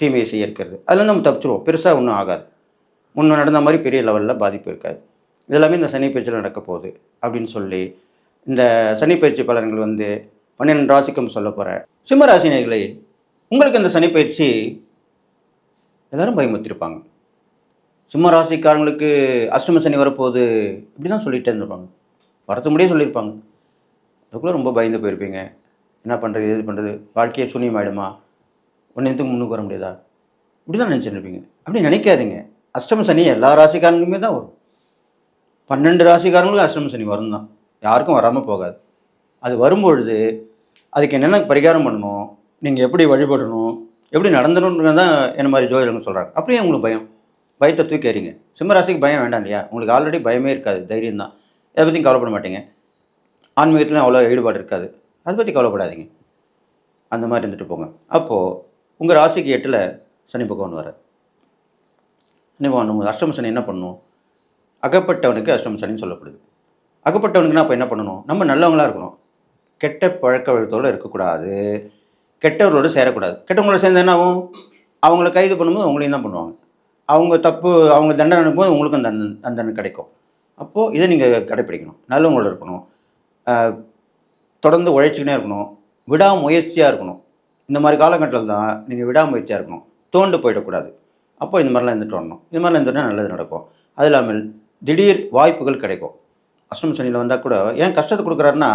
தீமையை செய்ய இருக்கிறது. அதில் நம்ம தப்பிச்சிருவோம். பெருசாக ஒன்றும் ஆகாது. முன்னே நடந்த மாதிரி பெரிய லெவலில் பாதிப்பு இருக்காது. இதெல்லாமே இந்த சனி பயிற்சியில் நடக்க போகுது அப்படின்னு சொல்லி இந்த சனி பயிற்சி பலன்கள் வந்து பன்னிரெண்டு ராசிக்கும் சொல்ல போகிறேன் சிம்ம ராசினியர்களே உங்களுக்கு இந்த சனி பயிற்சி எல்லோரும் பயமுத்திருப்பாங்க சிம்ம ராசிக்காரங்களுக்கு அஷ்டம சனி வரப்போகுது இப்படி தான் சொல்லிகிட்டே இருந்திருப்பாங்க. வரத்து முடியே சொல்லியிருப்பாங்க. அதுக்குள்ளே ரொம்ப பயந்து போயிருப்பீங்க. என்ன பண்ணுறது எது பண்ணுறது வாழ்க்கையை சூன்யமாயிடுமா? ஒன்றையத்துக்கு முன்னுக்கு வர முடியாதா? இப்படி தான் நினச்சிருப்பீங்க அப்படி நினைக்காதீங்க. அஷ்டம சனி எல்லா ராசிக்காரங்களுமே தான் வரும். பன்னெண்டு ராசிக்காரங்களுக்கும் அஷ்டம சனி வரும் தான் யாருக்கும் வராமல் போகாது. அது வரும்பொழுது அதுக்கு என்னென்ன பரிகாரம் பண்ணணும்? நீங்கள் எப்படி வழிபடணும்? எப்படி நடந்தணுன்றது தான் என்ன மாதிரி ஜோதிடங்கள் சொல்கிறாங்க அப்படியே உங்களுக்கு பயம். பயத்தை தூக்கி எறிங்க. சிம்மராசிக்கு பயம் வேண்டாம் இல்லையா? உங்களுக்கு ஆல்ரெடி பயமே இருக்காது. தைரியம் தான். எதை பற்றியும் கவலைப்பட மாட்டீங்க. ஆன்மீகத்துலையும் அவ்வளோ ஈடுபாடு இருக்காது. அதை பற்றி கவலைப்படாதீங்க. அந்த மாதிரி இருந்துட்டு போங்க. அப்போது உங்கள் ராசிக்கு எட்டில் சனி பகவான் வர சனி பகவான் உங்க அஷ்டம சனி என்ன பண்ணும்? அகப்பட்டவனுக்கு அஷ்டம சனின்னு சொல்லப்படுது. அகப்பட்டவனுக்குன்னா அப்போ என்ன பண்ணணும்? நம்ம நல்லவங்களா இருக்கணும். கெட்ட பழக்க வழக்கத்தோடு இருக்கக்கூடாது. கெட்டவர்களோடு சேரக்கூடாது. கெட்டவங்களோட சேர்ந்து என்ன ஆகும்? அவங்கள கைது பண்ணும்போது அவங்களையும் தான் பண்ணுவாங்க. அவங்க தப்பு அவங்க தண்டனை அனுப்பும்போது உங்களுக்கும் தண்டனை தண்டனை கிடைக்கும். அப்போது இதை நீங்கள் கடைப்பிடிக்கணும். நல்லவங்களோட இருக்கணும். தொடர்ந்து உழைச்சிக்கினே இருக்கணும். விடாமுயற்சியாக இருக்கணும். இந்த மாதிரி காலகட்டத்தில் தான் நீங்கள் விடாமுயற்சியாக இருக்கணும். தோண்டு போயிடக்கூடாது. அப்போ இந்த மாதிரிலாம் இருந்துட்டு வரணும். இந்த மாதிரிலாம் இருந்துட்டா நல்லது நடக்கும். அது இல்லாமல் திடீர் வாய்ப்புகள் கிடைக்கும். அஷ்டம சனியில் வந்தால் கூட ஏன் கஷ்டத்தை கொடுக்குறாருன்னா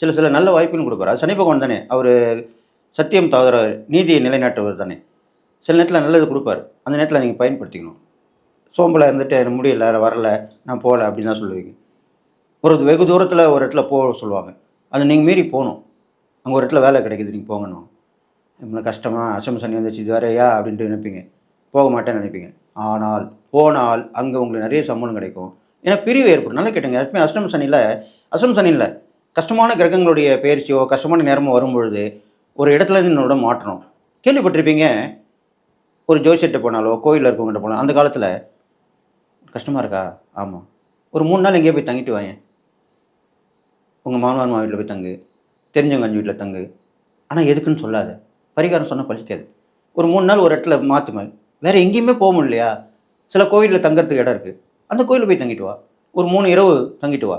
சில சில நல்ல வாய்ப்புகள் கொடுக்குறாரு. அது சனி பகவான் தானே. அவர் சத்தியம் தவிர நீதியை நிலைநாட்டுவர் தானே. சில நேரத்தில் நல்லது கொடுப்பாரு. அந்த நேரத்தில் நீங்கள் பயன்படுத்திக்கணும். சோம்பலாக இருந்துட்டு எனக்கு முடியல வரல நான் போகல அப்படின்னு தான் சொல்லுவீங்க. ஒரு வெகு தூரத்தில் ஒரு இடத்துல போக சொல்லுவாங்க. அது நீங்கள் மீறி போகணும். அங்கே ஒரு இடத்துல வேலை கிடைக்குது நீங்கள் போங்கணும். இவ்வளோ கஷ்டமாக அசம் சனி வந்துச்சு இது வேறையா? அப்படின்ட்டு நினைப்பீங்க. போக மாட்டேன்னு நினைப்பீங்க. ஆனால் போனால் அங்கே உங்களுக்கு நிறைய சம்பளம் கிடைக்கும். ஏன்னா பிரிவு ஏற்படும். நல்லா கேட்டுங்க. எப்பவுமே அஷ்டம் சனியில் அசம் சனியில் கஷ்டமான கிரகங்களுடைய பயிற்சியோ கஷ்டமான நேரமோ வரும்பொழுது ஒரு இடத்துல இருந்து இன்னொரு மாற்றணும். கேள்விப்பட்டிருப்பீங்க? ஒரு ஜோசியர்கிட்ட போனாலோ கோயிலில் இருக்கவங்ககிட்ட போனாலும் அந்த காலத்தில் கஷ்டமாக இருக்கா? ஆமாம் ஒரு மூணு நாள் எங்கேயோ போய் தங்கிட்டு வாங்க உங்கள் மாமனார் மாமா வீட்டில் போய் தங்கு. தெரிஞ்சவங்க அஞ்சு வீட்டில் தங்கு. ஆனால் எதுக்குன்னு சொல்லாத. பரிகாரம் சொன்னால் பழிக்காது ஒரு மூணு நாள் ஒரு இடத்துல மாற்றுமே வேறு எங்கேயுமே போக முடியலையா? சில கோயிலில் தங்கிறதுக்கு இடம் இருக்குது அந்த கோயிலில் போய் தங்கிட்டு வா. ஒரு மூணு இரவு தங்கிட்டு வா.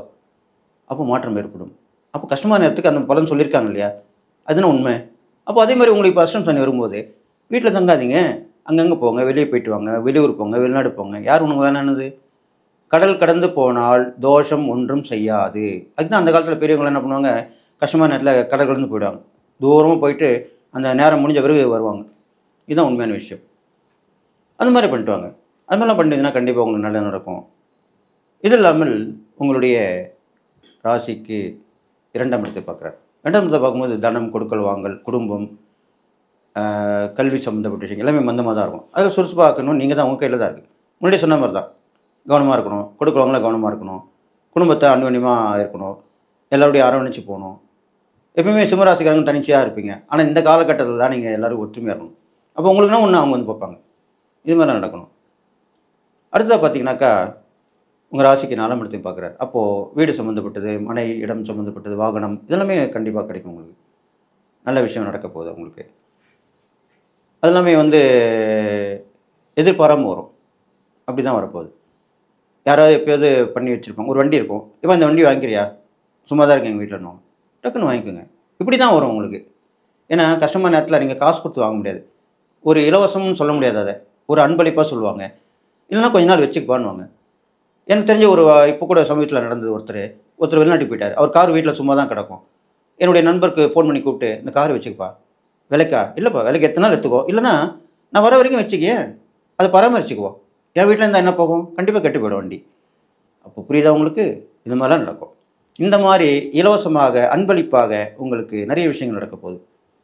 அப்போ மாற்றம் ஏற்படும். அப்போ கஷ்டமான நேரத்துக்கு அந்த பலன் சொல்லியிருக்காங்க இல்லையா? அதுனா உண்மை. அப்போ அதே மாதிரி உங்களுக்கு இப்போ அஷ்டம் சனி வரும்போது வீட்டில் தங்காதீங்க. அங்கங்கே போங்க. வெளியே போயிட்டு வாங்க. வெளியூர் போங்க. வெளிநாடு போங்க. யார் உனக்கு வேணானது? கடல் கடந்து போனால் தோஷம் ஒன்றும் செய்யாது. அதுதான் அந்த காலத்தில் பெரியவங்க என்ன பண்ணுவாங்க? கஷ்டமான நேரத்தில் கடல் கடந்து போயிடுவாங்க. தூரமாக போயிட்டு அந்த நேரம் முடிஞ்ச பிறகு வருவாங்க. இதுதான் உண்மையான விஷயம். அந்த மாதிரி பண்ணிட்டு வாங்க அது மாதிரிலாம் பண்ணிட்டீங்கன்னா கண்டிப்பாக உங்களுக்கு நல்லது நடக்கும். இது இல்லாமல் உங்களுடைய ராசிக்கு இரண்டாம் இடத்தை பார்க்குறேன் இரண்டாம் இடத்தை பார்க்கும்போது தனம் கொடுக்கல் வாங்கல் குடும்பம் கல்வி சம்மந்தப்பட்ட விஷயம் எல்லாமே மந்தமாக தான் இருக்கும். அதில் சுறுசுப்பாக்கணும் நீங்கள் தான் உங்கள் கையில் தான் இருக்குது முன்னாடி சொன்ன மாதிரி தான். கவனமாக இருக்கணும். கொடுக்குறவங்கள கவனமாக இருக்கணும். குடும்பத்தை அந்யோன்யமாக இருக்கணும். எல்லோருடைய அரவணைச்சு போகணும். எப்பவுமே சிம்மராசிக்காரங்க தனிச்சையாக இருப்பீங்க. ஆனால் இந்த காலகட்டத்தில் தான் நீங்கள் எல்லோரும் ஒற்றுமையாக இருக்கணும். அப்போ உங்களுக்குன்னா ஒன்று அவங்க வந்து பார்ப்பாங்க. இது மாதிரி நடக்கணும். அடுத்ததாக பார்த்தீங்கன்னாக்கா உங்கள் ராசிக்கு நாலாம் இடத்தையும் பார்க்குறாரு அப்போது வீடு சம்மந்தப்பட்டது மனை இடம் சம்மந்தப்பட்டது வாகனம் இதெல்லாமே கண்டிப்பாக கிடைக்கும் உங்களுக்கு. நல்ல விஷயம் நடக்க போகுது உங்களுக்கு. அது எல்லாமே வந்து எதிர்பாராமல் வரும். அப்படி தான் வரப்போகுது. யாராவது எப்போயாவது பண்ணி வச்சுருப்பாங்க. ஒரு வண்டி இருக்கும். இப்போ இந்த வண்டி வாங்கிக்கிறியா? சும்மா தான் இருக்கேன் எங்கள் வீட்டில் டக்குன்னு வாங்கிக்கோங்க. இப்படி தான் வரும் உங்களுக்கு. ஏன்னா கஷ்டமான நேரத்தில் நீங்கள் காசு கொடுத்து வாங்க முடியாது. ஒரு இலவசம்னு சொல்ல முடியாது அதை. ஒரு அன்பளிப்பாக சொல்லுவாங்க. இல்லைன்னா கொஞ்ச நாள் வச்சுக்குப்பான்னுவாங்க. எனக்கு தெரிஞ்ச ஒரு இப்போ கூட சமீபத்தில் நடந்தது ஒருத்தர். ஒருத்தர் வெளிநாட்டுக்கு போயிட்டார். அவர் கார் வீட்டில் சும்மா தான் கிடக்கும். என்னுடைய நண்பருக்கு ஃபோன் பண்ணி கூப்பிட்டு இந்த கார் வச்சுக்கப்பா. விலைக்கா? இல்லைப்பா விலைக்கு எத்தனை நாள் எடுத்துக்கோ. இல்லைன்னா நான் வர வரைக்கும் வச்சுக்கேன் அதை பராமரிச்சுக்குவோம் என் வீட்டில் இருந்தால் என்ன போகும்? கண்டிப்பாக கெட்டு போயிடும் வண்டி. அப்போ புரியுதா உங்களுக்கு? இது மாதிரிலாம் நடக்கும். இந்த மாதிரி இலவசமாக அன்பளிப்பாக உங்களுக்கு நிறைய விஷயங்கள் நடக்க போகுது.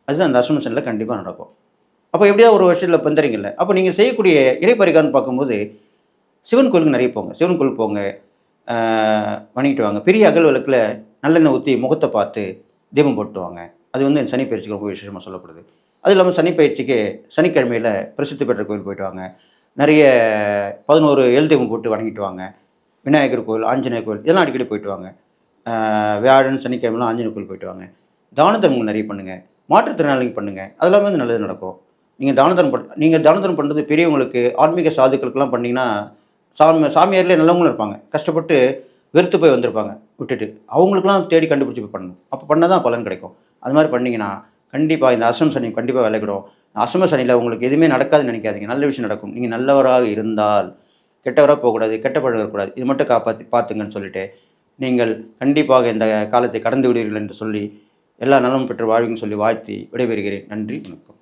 அதுதான் அந்த அசம்ஷனில் கண்டிப்பாக நடக்கும். அப்போ எப்படியா ஒரு வருஷத்தில் பந்துறீங்கல்ல அப்போ நீங்கள் செய்யக்கூடிய இறைப்பறிகான்னு பார்க்கும்போது சிவன் கோயிலுக்கு நிறைய போங்க. சிவன் கோயிலுக்கு போங்க. வணங்கிட்டு வாங்க. பெரிய அகல் விளக்கில் நல்லெண்ணெய் ஊற்றி முகத்தை பார்த்து தீபம் போட்டுவாங்க அது வந்து சனி பயிற்சிக்கு ரொம்ப விசேஷமாக சொல்லப்படுது. அது இல்லாமல் சனி பயிற்சிக்கு சனிக்கிழமையில் பிரசித்தி பெற்ற கோயில் போயிட்டு வாங்க. நிறைய பதினோரு எழுதீபம் போட்டு வணங்கிட்டு வாங்க. விநாயகர் கோயில் ஆஞ்சநேயர் கோயில் இதெல்லாம் அடிக்கடி போயிட்டு வாங்க. வியாழன் சனிக்கிழமைலாம் ஆஞ்சநேயர் கோயில் போயிட்டு வாங்க. தான தர்மங்கள் நிறைய பண்ணுங்கள் மாற்றுத்திறனாளிங்க பண்ணுங்கள் அதெல்லாமே வந்து நல்லது நடக்கும். நீங்கள் தான தர்மம் பண் நீங்கள் தான தர்மம் பண்ணுறது பெரியவங்களுக்கு ஆன்மீக சாதுக்களுக்கெல்லாம் பண்ணிங்கன்னா சாமி சாமியார்லேயே நல்லவங்களும் இருப்பாங்க. கஷ்டப்பட்டு வெறுத்து போய் வந்திருப்பாங்க. விட்டுட்டு. அவங்களுக்குலாம் தேடி கண்டுபிடிச்சி போய் பண்ணணும். அப்போ பண்ணால் தான் பலன் கிடைக்கும். அது மாதிரி பண்ணீங்கன்னா கண்டிப்பாக இந்த அசம் சனி கண்டிப்பாக விளைக்கிடும் அசம சனியில் உங்களுக்கு எதுவுமே நடக்காதுன்னு நினைக்காதீங்க. நல்ல விஷயம் நடக்கும். நீங்கள் நல்லவராக இருந்தால் கெட்டவராக போகக்கூடாது கெட்ட பழக கூடாது இது மட்டும் காப்பாற்றி பார்த்துங்கன்னு சொல்லிட்டு நீங்கள் கண்டிப்பாக இந்த காலத்தை கடந்து விடுவீர்கள் என்று சொல்லி எல்லா நலமும் பெற்று வாழ்வீங்கன்னு சொல்லி வாழ்த்தி விடைபெறுகிறேன். நன்றி வணக்கம்.